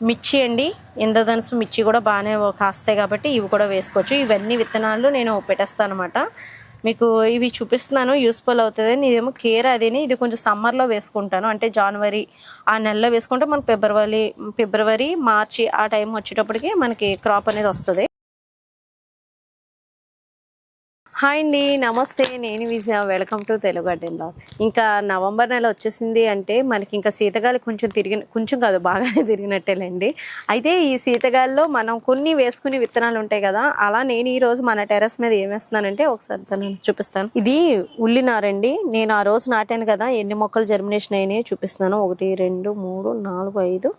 మిర్చి అండి. ఇంద్రధనుసు మిర్చి కూడా బాగానే కాస్తాయి కాబట్టి ఇవి కూడా వేసుకోవచ్చు. ఇవన్నీ విత్తనాలు నేను పెట్టేస్తాను అనమాట మీకు ఇవి చూపిస్తున్నాను. యూస్ఫుల్ అవుతుంది. ఇదేమో కేర్ అదిని. ఇది కొంచెం సమ్మర్లో వేసుకుంటాను. అంటే జనవరి ఆ నెలలో వేసుకుంటే మనకి ఫిబ్రవరి ఫిబ్రవరి మార్చి ఆ టైం వచ్చేటప్పటికి మనకి క్రాప్ అనేది వస్తుంది. హాయ్ అండి నమస్తే. నేను విజయ వెల్కమ్ టు తెలుగు అడ్డెన్లో ఇంకా నవంబర్ నెల వచ్చేసింది అంటే మనకి ఇంకా శీతగాలి కొంచెం తిరిగి కొంచెం కాదు బాగానే తిరిగినట్టేలేండి అయితే ఈ శీతగాలిలో మనం కొన్ని వేసుకునే విత్తనాలు ఉంటాయి కదా అలా నేను ఈరోజు మన టెర్రస్ మీద ఏమేస్తున్నానంటే ఒకసారి తను చూపిస్తాను. ఇది ఉల్లినారండి నేను ఆ రోజు నాటాను కదా ఎన్ని మొక్కలు జర్మినేషన్ అయినాయో చూపిస్తున్నాను. ఒకటి రెండు మూడు నాలుగు ఐదు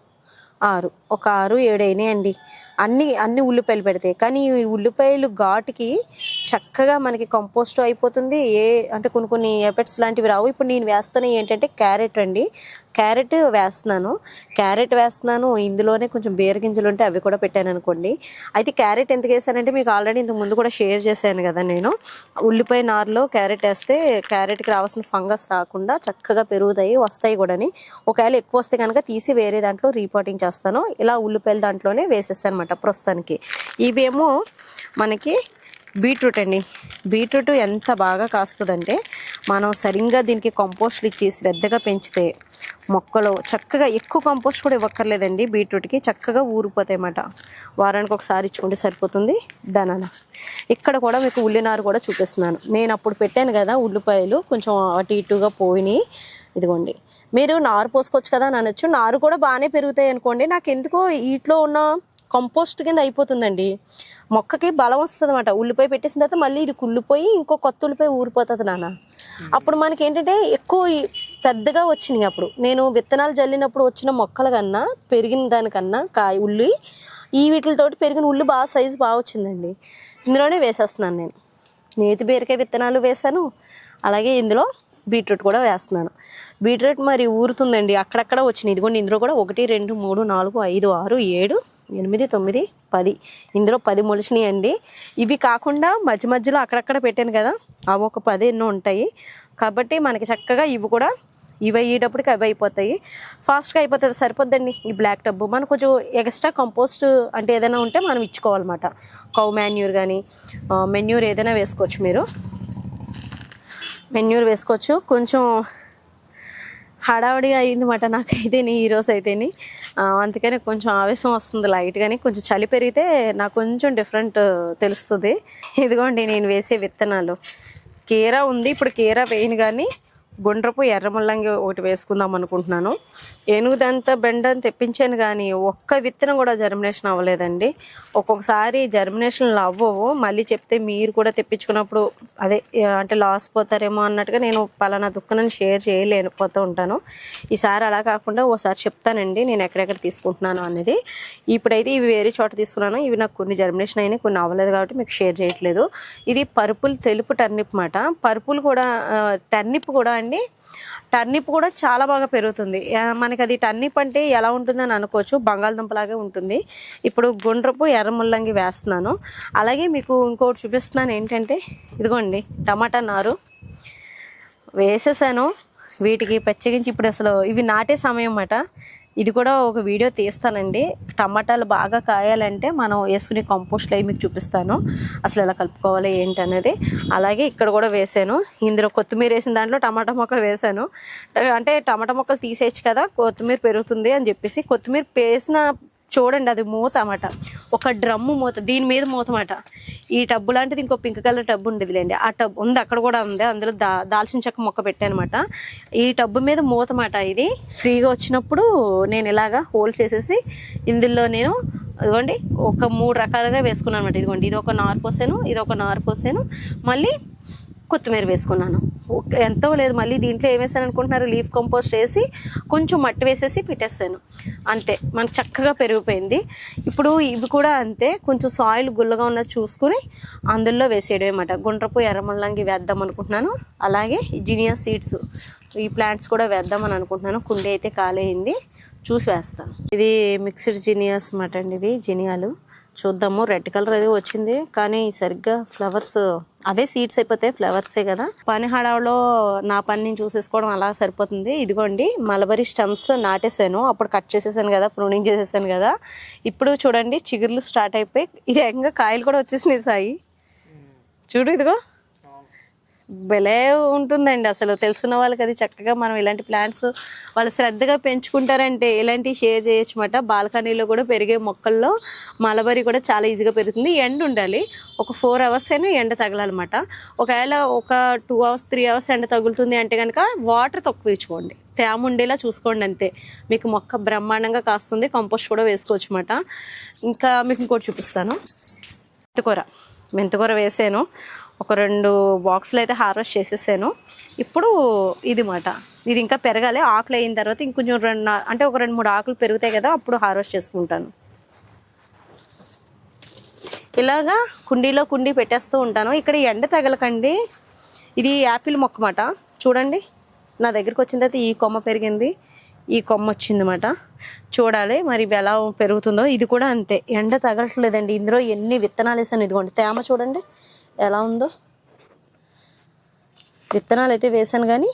ఆరు. ఒక ఆరు ఏడు అయినాయండి అన్ని అన్ని ఉల్లిపాయలు పెడతాయి. కానీ ఈ ఉల్లిపాయలు ఘాటుకి చక్కగా మనకి కంపోస్ట్ అయిపోతుంది. ఏ అంటే కొన్ని కొన్ని ఎఫెక్ట్స్ లాంటివి రావు. ఇప్పుడు నేను వేస్తున్న ఏంటంటే క్యారెట్ అండి. క్యారెట్ వేస్తున్నాను. క్యారెట్ వేస్తున్నాను. ఇందులోనే కొంచెం బీరగింజలు ఉంటే అవి కూడా పెట్టాను అనుకోండి. అయితే క్యారెట్ ఎందుకు వేసానంటే మీకు ఆల్రెడీ ఇంతకు ముందు కూడా షేర్ చేశాను కదా నేను. ఉల్లిపాయ నారులో క్యారెట్ వేస్తే క్యారెట్కి రావాల్సిన ఫంగస్ రాకుండా చక్కగా పెరుగుతాయి వస్తాయి కూడాని. ఒకవేళ ఎక్కువ వస్తే కనుక తీసి వేరే దాంట్లో రీపోటింగ్ చేస్తాను. ఇలా ఉల్లిపాయల దాంట్లోనే వేసేస్తాను అనమాట ప్రస్తుతానికి. ఇవేమో మనకి బీట్రూట్ అండి. బీట్రూట్ ఎంత బాగా కాస్తుందంటే మనం సరిగ్గా దీనికి కంపోస్ట్లు ఇచ్చి శ్రద్ధగా పెంచితే మొక్కలు చక్కగా ఎక్కువ కంపోస్ట్ కూడా ఇవ్వక్కర్లేదండి బీట్రూట్కి. చక్కగా ఊరిపోతాయి అన్నమాట వారానికి ఒకసారి ఇచ్చుకుంటే సరిపోతుంది దనన ఇక్కడ కూడా మీకు ఉల్లినారు కూడా చూపిస్తున్నాను. నేను అప్పుడు పెట్టాను కదా ఉల్లిపాయలు కొంచెం అటు ఇటుగా పోయినాయి. ఇదిగోండి. మీరు నారు పోసుకోవచ్చు కదా అని అనొచ్చు. నారు కూడా బాగానే పెరుగుతాయి అనుకోండి. నాకు ఎందుకో వీటిలో ఉన్న కంపోస్ట్ కింద అయిపోతుందండి. మొక్కకి బలం వస్తుంది అనమాట ఉల్లిపాయ పెట్టేసిన తర్వాత మళ్ళీ ఇది కుళ్ళిపోయి ఇంకో కొత్త ఉల్లిపాయ ఊరిపోతుంది నాన్న. అప్పుడు మనకి ఏంటంటే ఎక్కువ పెద్దగా వచ్చినాయి అప్పుడు. నేను విత్తనాలు జల్లినప్పుడు వచ్చిన మొక్కల కన్నా పెరిగిన దానికన్నా కాయ ఉల్లి ఈ వీటితోటి పెరిగిన ఉల్లి బాగా సైజు బాగా వచ్చిందండి. ఇందులోనే వేసేస్తున్నాను నేను. నేతి బీరకాయ విత్తనాలు వేశాను. అలాగే ఇందులో బీట్రూట్ కూడా వేస్తున్నాను. బీట్రూట్ మరి ఊరుతుందండి. అక్కడక్కడ వచ్చినాయి ఇదిగోండి ఇందులో కూడా ఒకటి రెండు మూడు నాలుగు ఐదు ఆరు ఏడు ఎనిమిది తొమ్మిది పది. ఇందులో పది మొలిచినాయి అండి ఇవి కాకుండా మధ్య మధ్యలో అక్కడక్కడ పెట్టాను కదా అవి ఒక పది ఎన్నో ఉంటాయి. కాబట్టి మనకి చక్కగా ఇవి కూడా ఇవి అయ్యేటప్పటికి అవి అయిపోతాయి. ఫాస్ట్గా అయిపోతుంది సరిపోద్దండి ఈ బ్లాక్ టబ్. మనం కొంచెం ఎక్స్ట్రా కంపోస్ట్ అంటే ఏదైనా ఉంటే మనం ఇచ్చుకోవాలన్నమాట. కౌ మాన్యూర్ కానీ మెన్యూర్ ఏదైనా వేసుకోవచ్చు మీరు. మెన్యూర్ వేసుకోవచ్చు. కొంచెం హడావుడిగా అయిందన్నమాట నాకైతే ఈ రోజు అయితేని. అందుకని కొంచెం ఆవేశం వస్తుంది లైట్ కానీ కొంచెం చలి పెరిగితే నాకు కొంచెం డిఫరెంట్ తెలుస్తుంది. ఇదిగోండి నేను వేసే విత్తనాలు. కీరా ఉంది. ఇప్పుడు కీరా వేయను కానీ గుండ్రపు ఎర్ర ముల్లంగి ఒకటి వేసుకుందాం అనుకుంటున్నాను. ఏనుగుదంతా బెండ అని తెప్పించాను కానీ ఒక్క విత్తనం కూడా జర్మినేషన్ అవ్వలేదండి. ఒక్కొక్కసారి జర్మినేషన్లు అవ్వవు. మళ్ళీ చెప్తే మీరు కూడా తెప్పించుకున్నప్పుడు అదే అంటే లాస్ పోతారేమో అన్నట్టుగా నేను పలానా దుక్కనని షేర్ చేయలేకపోతూ ఉంటాను. ఈసారి అలా కాకుండా ఓసారి చెప్తానండి నేను ఎక్కడెక్కడ తీసుకుంటున్నాను అనేది. ఇప్పుడైతే ఇవి వేరే చోట తీసుకున్నాను. ఇవి నాకు కొన్ని జర్మినేషన్ అయినాయి కొన్ని అవ్వలేదు కాబట్టి మీకు షేర్ చేయట్లేదు. ఇది పరుపులు తెలుపు టర్నిప్ మాట. పరుపులు కూడా టర్నిప్ కూడా అండి. టర్నిప్ కూడా చాలా బాగా పెరుగుతుంది. మనకి అది టర్నిప్ అంటే ఎలా ఉంటుందని అనుకోవచ్చు. బంగాళదుంపలాగే ఉంటుంది. ఇప్పుడు గుండ్రపు ఎర్ర ముల్లంగి వేస్తున్నాను. అలాగే మీకు ఇంకోటి చూపిస్తున్నాను ఏంటంటే ఇదిగోండి టమాటా నారు. వేసేసాను. వీటికి పచ్చగించి ఇప్పుడు అసలు ఇవి నాటే సమయం అన్నమాట ఇది కూడా ఒక వీడియో తీస్తానండి. టమాటాలు బాగా కాయాలంటే మనం వేసుకునే కంపోస్ట్లు అవి మీకు చూపిస్తాను. అసలు ఎలా కలుపుకోవాలి ఏంటి అనేది. అలాగే ఇక్కడ కూడా వేసాను. ఇందులో కొత్తిమీర వేసిన దాంట్లో టమాటా మొక్కలు వేసాను. అంటే టమాటా మొక్కలు తీసేయచ్చు కదా కొత్తిమీర పెరుగుతుంది అని చెప్పేసి. కొత్తిమీర వేసిన చూడండి అది మూత అన్నమాట ఒక డ్రమ్ము మూత దీని మీద మూత అన్నమాట ఈ టబ్బు లాంటిది ఇంకో పింక్ కలర్ టబ్బు ఉండేదిలేండి. ఆ టబ్ ఉంది అక్కడ కూడా ఉంది. అందులో దా దాల్చిన చెక్క మొక్క పెట్టానమాట. ఈ టబ్బు మీద మూత అన్నమాట ఇది. ఫ్రీగా వచ్చినప్పుడు నేను ఇలాగా హోల్ చేసేసి ఇందులో నేను ఇదిగోండి ఒక మూడు రకాలుగా వేసుకున్నాను అనమాట ఇదిగోండి ఇది ఒక నారు పోసాను ఇది ఒక నారు పోసాను మళ్ళీ కొత్తిమీర వేసుకున్నాను. ఎంతో లేదు. మళ్ళీ దీంట్లో ఏం వేసాను అనుకుంటున్నారు? లీఫ్ కంపోస్ట్ వేసి కొంచెం మట్టి వేసేసి పెట్టేస్తాను. అంతే. మనకు చక్కగా పెరిగిపోయింది. ఇప్పుడు ఇవి కూడా అంతే. కొంచెం సాయిల్ గుల్లగా ఉన్నది చూసుకుని అందులో వేసేయడం అనమాట గుండ్రపు ఎర్రమల్లంగి వేద్దాం అనుకుంటున్నాను. అలాగే జినియా సీడ్స్ ఈ ప్లాంట్స్ కూడా వేద్దామని అనుకుంటున్నాను. కుండీ అయితే ఖాళీ అయింది. చూసి వేస్తాను. ఇది మిక్స్డ్ జినియాస్ మాట అండి ఇవి జినియాలు. చూద్దాము. రెడ్ కలర్ అది వచ్చింది. కానీ సరిగ్గా ఫ్లవర్స్ అవే సీడ్స్ అయిపోతాయి. ఫ్లవర్సే కదా. పని హడావులో నా పని నేను చూసేసుకోవడం అలా సరిపోతుంది. ఇదిగోండి మలబరీ స్టమ్స్ నాటేసాను అప్పుడు కట్ చేసేసాను కదా ప్రూనింగ్ చేసేసాను కదా. ఇప్పుడు చూడండి చిగుర్లు స్టార్ట్ అయిపోయి ఇది కాయలు కూడా వచ్చేసినాయి సాయి. చూడు ఇదిగో. భలే ఉంటుందండి. అసలు తెలుసున్న వాళ్ళకి అది చక్కగా మనం ఇలాంటి ప్లాంట్స్ వాళ్ళు శ్రద్ధగా పెంచుకుంటారంటే ఇలాంటివి షేర్ చేయొచ్చమాట బాల్కనీలో కూడా పెరిగే మొక్కల్లో మలబరి కూడా చాలా ఈజీగా పెరుగుతుంది. ఎండ ఉండాలి. ఒక ఫోర్ అవర్స్ అయినా ఎండ తగలాలన్నమాట. ఒకవేళ ఒక టూ అవర్స్ త్రీ అవర్స్ ఎండ తగులుతుంది అంటే కనుక వాటర్ తక్కువ ఇచ్చుకోండి తేమ ఉండేలా చూసుకోండి అంతే. మీకు మొక్క బ్రహ్మాండంగా కాస్తుంది. కంపోస్ట్ కూడా వేసుకోవచ్చు అనమాట ఇంకా మీకు ఇంకోటి చూపిస్తాను. మెంతికూర. మెంతికూర వేసాను. ఒక రెండు బాక్సులు అయితే హార్వెస్ట్ చేసేసాను. ఇప్పుడు ఇది మాట ఇది ఇంకా పెరగాలి. ఆకులు అయిన తర్వాత ఇంకొంచెం రెండు అంటే ఒక రెండు మూడు ఆకులు పెరుగుతాయి కదా అప్పుడు హార్వెస్ట్ చేసుకుంటాను. ఇలాగా కుండీలో కుండీ పెట్టేస్తూ ఉంటాను. ఇక్కడ ఎండ తగలకండి. ఇది యాపిల్ మొక్క మాట చూడండి. నా దగ్గరికి వచ్చిన తర్వాత ఈ కొమ్మ పెరిగింది. ఈ కొమ్మ వచ్చిందన్నమాట చూడాలి మరి ఇవి ఎలా పెరుగుతుందో. ఇది కూడా అంతే. ఎండ తగలట్లేదండి. ఇందులో ఎన్ని విత్తనాలు వేసాను ఇదిగోండి. తేమ చూడండి. ఎలా ఉందో? విత్తనాలు అయితే వేసాను కానీ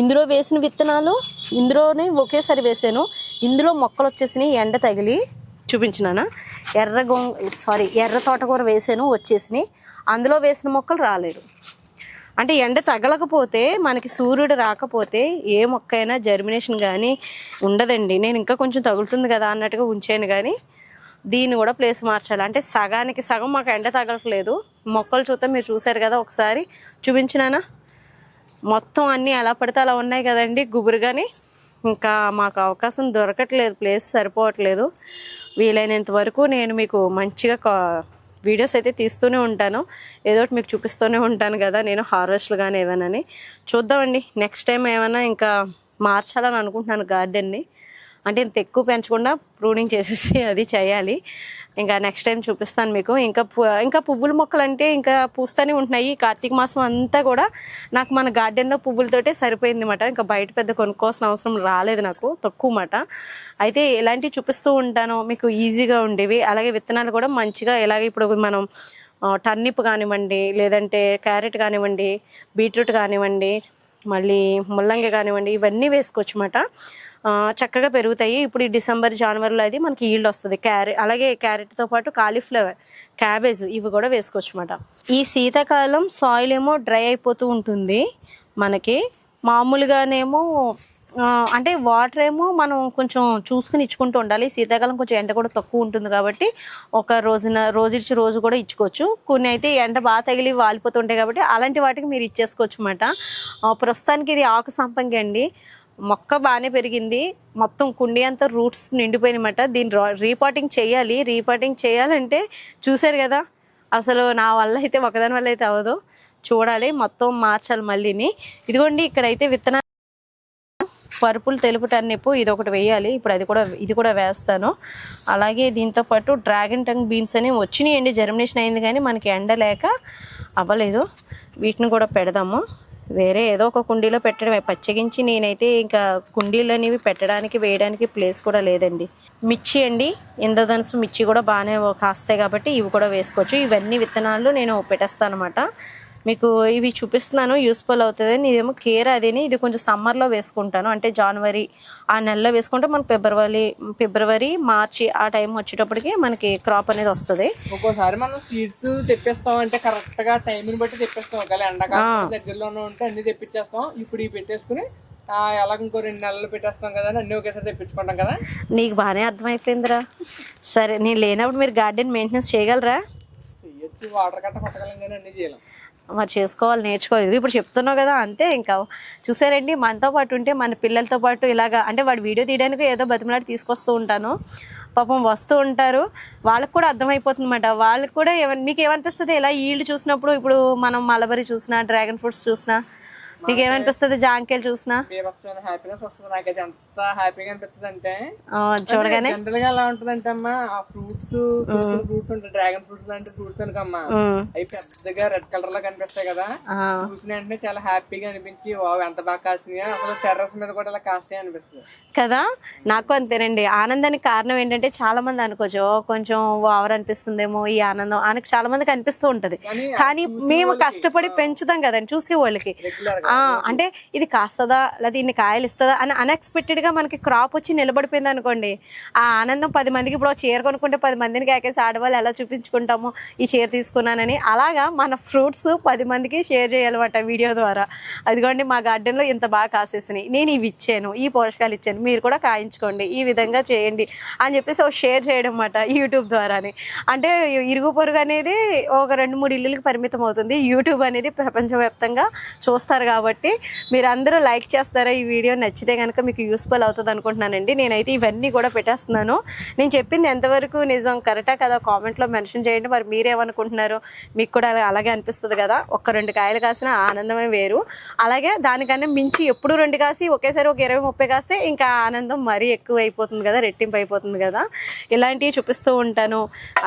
ఇందులో వేసిన విత్తనాలు ఇందులోనే ఒకేసారి వేసాను ఇందులో మొక్కలు వచ్చేసినాయి ఎండ తగిలి చూపించినానా? ఎర్ర గొంగ సారీ ఎర్ర తోటకూర వేసాను వచ్చేసినాయి. అందులో వేసిన మొక్కలు రాలేదు. అంటే ఎండ తగలకపోతే మనకి సూర్యుడు రాకపోతే ఏ మొక్క అయినా జర్మినేషన్ కానీ ఉండదండి. నేను ఇంకా కొంచెం తగులుతుంది కదా అన్నట్టుగా ఉంచాను కానీ దీన్ని కూడా ప్లేస్ మార్చాలి. అంటే సగానికి సగం మాకు ఎండ తగలట్లేదు. మొక్కలు చూస్తే మీరు చూసారు కదా ఒకసారి. చూపించినానా? మొత్తం అన్నీ ఎలా పడితే అలా ఉన్నాయి కదండి గుబురుగాని. ఇంకా మాకు అవకాశం దొరకట్లేదు ప్లేస్ సరిపోవట్లేదు. వీలైనంత వరకు నేను మీకు మంచిగా కా- వీడియోస్ అయితే తీస్తూనే ఉంటాను. ఏదో ఒకటి మీకు చూపిస్తూనే ఉంటాను కదా నేను హార్వెస్ట్లు కానీ ఏమైనాని చూద్దామండి. నెక్స్ట్ టైం ఏమైనా ఇంకా మార్చాలని అనుకుంటున్నాను గార్డెన్ని అంటే ఇంత ఎక్కువ పెంచకుండా ప్రూనింగ్ చేసేసి అది చేయాలి. ఇంకా నెక్స్ట్ టైం చూపిస్తాను మీకు. ఇంకా ఇంకా పువ్వుల మొక్కలు అంటే ఇంకా పూస్తూనే ఉంటున్నాయి. కార్తీక మాసం అంతా కూడా నాకు మన గార్డెన్లో పువ్వులతోటే సరిపోయింది అనమాట ఇంకా బయట పెద్ద కొనుక్కోవాల్సిన అవసరం రాలేదు నాకు తక్కువ మాట అయితే ఇలాంటివి చూపిస్తూ ఉంటాను మీకు ఈజీగా ఉండేవి. అలాగే విత్తనాలు కూడా మంచిగా ఎలాగ ఇప్పుడు మనం టర్నిప్ కానివ్వండి లేదంటే క్యారెట్ కానివ్వండి బీట్రూట్ కానివ్వండి మళ్ళీ ముల్లంగి కానివ్వండి ఇవన్నీ వేసుకోవచ్చు అన్నమాట చక్కగా పెరుగుతాయి. ఇప్పుడు ఈ డిసెంబర్ జనవరిలో అది మనకి ఈల్డ్ వస్తుంది. క్యారెట్ అలాగే క్యారెట్తో పాటు కాలీఫ్లవర్ క్యాబేజ్ ఇవి కూడా వేసుకోవచ్చు అన్నమాట ఈ శీతాకాలం సాయిల్ ఏమో డ్రై అయిపోతూ ఉంటుంది మనకి. మామూలుగానేమో అంటే వాటర్ ఏమో మనం కొంచెం చూసుకుని ఇచ్చుకుంటూ ఉండాలి. శీతాకాలం కొంచెం ఎండ కూడా తక్కువ ఉంటుంది కాబట్టి ఒక రోజున రోజు ఇచ్చి రోజు కూడా ఇచ్చుకోవచ్చు. కొన్ని అయితే ఎండ బాగా తగిలి వాలిపోతుంటాయి కాబట్టి అలాంటి వాటికి మీరు ఇచ్చేసుకోవచ్చు అనమాట ప్రస్తుతానికి ఇది ఆకు సంపంగి అండి. మొక్క బాగానే పెరిగింది. మొత్తం కుండి అంతా రూట్స్ నిండిపోయినమాట దీన్ని రీపాటింగ్ చేయాలి. రీపాటింగ్ చేయాలంటే చూశారు కదా అసలు నా వల్ల అయితే ఒకదాని వల్ల అయితే అవ్వదు. చూడాలి. మొత్తం మార్చాలి మళ్ళీని. ఇదిగోండి ఇక్కడైతే విత్తనాలు పరుపులు తెలుపు టర్నిప్ ఇది ఒకటి వేయాలి. ఇప్పుడు అది కూడా ఇది కూడా వేస్తాను. అలాగే దీంతో పాటు డ్రాగన్ టంగ్ బీన్స్ అనేవి వచ్చినాయండి. జర్మినేషన్ అయింది కానీ మనకి ఎండ లేక అవ్వలేదు. వీటిని కూడా పెడదాము. వేరే ఏదో ఒక కుండీలో పెట్టడమే. పచ్చగించి నేనైతే ఇంకా కుండీలు అనేవి పెట్టడానికి వేయడానికి ప్లేస్ కూడా లేదండి. మిర్చి అండి. ఇంద్రధనుసు మిర్చి కూడా బాగానే కాస్తాయి కాబట్టి ఇవి కూడా వేసుకోవచ్చు. ఇవన్నీ విత్తనాలు నేను పెట్టేస్తాను అనమాట మీకు ఇవి చూపిస్తున్నాను యూస్ఫుల్ అవుతుంది. ఇదేమో కేర్ అదేని ఇది కొంచెం సమ్మర్లో వేసుకుంటాను. అంటే జనవరి ఆ నెలలో వేసుకుంటే మనకు ఫిబ్రవరి ఫిబ్రవరి మార్చి ఆ టైం వచ్చేటప్పటికి మనకి క్రాప్ అనేది వస్తుంది. ఒక్కోసారి మనం సీడ్స్ తెప్పిస్తాం అంటే కరెక్ట్గా టైం బట్టి తెప్పిస్తాం. ఒకవేళ ఎండాకాలం దగ్గరలోనే ఉంటే అన్ని తెప్పించేస్తాం. ఇప్పుడు ఇవి పెట్టేసుకుని ఎలాగ ఇంకో రెండు నెలలు పెట్టేస్తాం కదా అని అన్ని ఒకేసారి తెప్పించుకుంటాం కదా. నీకు బాగానే అర్థమైపోయిందిరా. సరే నేను లేనప్పుడు మీరు గార్డెన్ మెయింటెనెన్స్ చేయగలరా? వాటర్ కట్ట కొట్టగలం కానీ అన్ని చేయలేం. మరి చేసుకోవాలి నేర్చుకోవాలి. ఇప్పుడు చెప్తున్నావు కదా అంతే ఇంకా. చూసారండి మనతో పాటు ఉంటే మన పిల్లలతో పాటు ఇలాగా అంటే వాడు వీడియో తీయడానికి ఏదో బతిమలాడి తీసుకొస్తూ ఉంటాను. పాపం వస్తూ ఉంటారు. వాళ్ళకి కూడా అర్థమైపోతుంది అనమాట వాళ్ళకి కూడా ఏమ మీకు ఏమనిపిస్తుంది? ఇలా ఈల్డ్ చూసినప్పుడు ఇప్పుడు మనం మలబరి చూసినా డ్రాగన్ ఫ్రూట్స్ చూసినా నీకేమనిపిస్తుంది జాంకాయలు చూసినా? హ్యాపీనెస్ వస్తుంది? నాకైతే ఎంత హ్యాపీగా అనిపిస్తుంది అంటే చూడగానే? జనరల్గా ఎలా ఉంటది అంటే అమ్మా ఆ. ఫ్రూట్స్ ఫ్రూట్స్ ఉంటాయి. డ్రాగన్ ఫ్రూట్స్ లాంటి ఫ్రూట్స్ అనుకమ్మా. అవి పెద్దగా రెడ్ కలర్లో కనిపిస్తాయి కదా. చూసిన వెంటనే చాలా హ్యాపీగా అనిపించి వావ్ ఎంత బాగా కాసినాయో. అసలు టెర్రస్ మీద కూడా ఇలా కాస్తాయి అనిపిస్తుంది. కదా? నాకు అంతేనండి. ఆనందానికి కారణం ఏంటంటే చాలా మంది అనుకోవచ్చు "ఓ, కొంచెం ఓవర్ అనిపిస్తుందేమో ఈ ఆనందం. ఆయనకు చాలా మందికి అనిపిస్తూ ఉంటది. కానీ మేము కష్టపడి పెంచుతాం కదండి చూసే వాళ్ళకి. అంటే ఇది కాస్తుందా లేదా ఇన్ని కాయలు ఇస్తుందా అని అన్ఎక్స్పెక్టెడ్గా మనకి క్రాప్ వచ్చి నిలబడిపోయింది అనుకోండి. ఆ ఆనందం పది మందికి ఇప్పుడు చీర కొనుక్కుంటే పది మందిని కాకేసి ఆడవాళ్ళు ఎలా చూపించుకుంటాము ఈ చీర తీసుకున్నానని. అలాగా మన ఫ్రూట్స్ పది మందికి షేర్ చేయాలన్నమాట వీడియో ద్వారా. అదిగోండి మా గార్డెన్లో ఇంత బాగా కాసేసినాయి. నేను ఇవి ఇచ్చాను ఈ పోషకాలు ఇచ్చాను మీరు కూడా కాయించుకోండి ఈ విధంగా చేయండి అని చెప్పేసి ఒక షేర్ చేయడం అన్నమాట యూట్యూబ్ ద్వారానే. అంటే ఇరుగు పొరుగు అనేది ఒక రెండు మూడు ఇల్లులకి పరిమితం అవుతుంది. యూట్యూబ్ అనేది ప్రపంచవ్యాప్తంగా చూస్తారు కాబట్టి మీరు అందరూ లైక్ చేస్తారా? ఈ వీడియో నచ్చితే కనుక మీకు యూస్ఫుల్ అవుతుంది అనుకుంటున్నానండి. నేనైతే ఇవన్నీ కూడా పెట్టేస్తున్నాను. నేను చెప్పింది ఎంతవరకు నిజం కరెక్టా కదా కామెంట్లో మెన్షన్ చేయండి. మరి మీరేమనుకుంటున్నారు మీకు కూడా అలాగే అనిపిస్తుంది కదా. ఒక్క రెండు కాయలు కాసిన ఆనందమే వేరు. అలాగే దానికన్నా మించి ఎప్పుడు రెండు కాసి ఒకేసారి ఒక ఇరవై ముప్పై కాస్తే ఇంకా ఆనందం మరీ ఎక్కువ అయిపోతుంది కదా రెట్టింపు అయిపోతుంది కదా. ఇలాంటివి చూపిస్తూ ఉంటాను.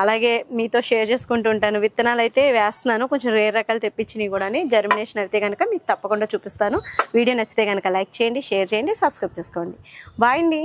అలాగే మీతో షేర్ చేసుకుంటూ ఉంటాను. విత్తనాలు అయితే వేస్తున్నాను. కొంచెం రేర్ రకాలు తెప్పించినవి కూడా జర్మినేషన్ అయితే కనుక మీకు తప్పకుండా చూపిస్తాను. వీడియో నచ్చితే కనుక లైక్ చేయండి షేర్ చేయండి సబ్స్క్రైబ్ చేసుకోండి. బాయ్ అండి.